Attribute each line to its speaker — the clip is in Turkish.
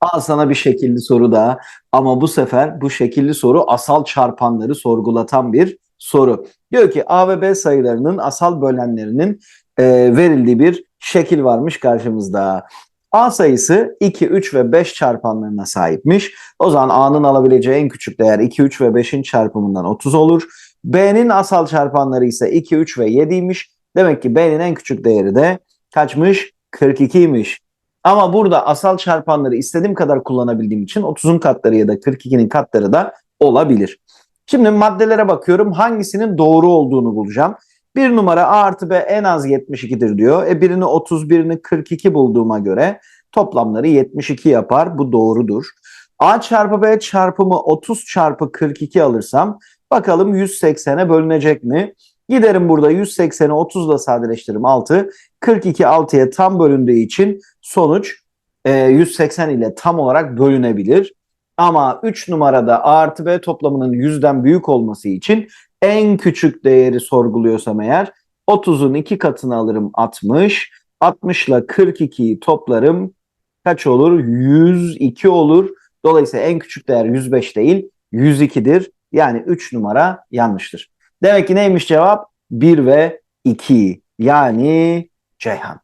Speaker 1: Al sana bir şekilli soru daha. Ama bu sefer bu şekilli soru asal çarpanları sorgulatan bir soru. Diyor ki A ve B sayılarının asal bölenlerinin e, verildiği bir şekil varmış karşımızda. A sayısı 2, 3 ve 5 çarpanlarına sahipmiş. O zaman A'nın alabileceği en küçük değer 2, 3 ve 5'in çarpımından 30 olur. B'nin asal çarpanları ise 2, 3 ve 7'ymiş. Demek ki B'nin en küçük değeri de kaçmış? 42'ymiş. Ama burada asal çarpanları istediğim kadar kullanabildiğim için 30'un katları ya da 42'nin katları da olabilir. Şimdi maddelere bakıyorum. Hangisinin doğru olduğunu bulacağım. Bir numara A artı B en az 72'dir diyor. E birini 30, birini 42 bulduğuma göre toplamları 72 yapar. Bu doğrudur. A çarpı B çarpımı 30 çarpı 42 alırsam bakalım 180'e bölünecek mi? Giderim burada 180'i 30 ile sadeleştiririm 6. 42 6'ya tam bölündüğü için sonuç e, 180 ile tam olarak bölünebilir. Ama 3 numarada A artı B toplamının 100'den büyük olması için en küçük değeri sorguluyorsam eğer 30'un 2 katını alırım 60. 60 ile 42'yi toplarım kaç olur? 102 olur. Dolayısıyla en küçük değer 105 değil 102'dir. Yani 3 numara yanlıştır. Demek ki neymiş cevap? 1 ve 2 yani Ceyhan.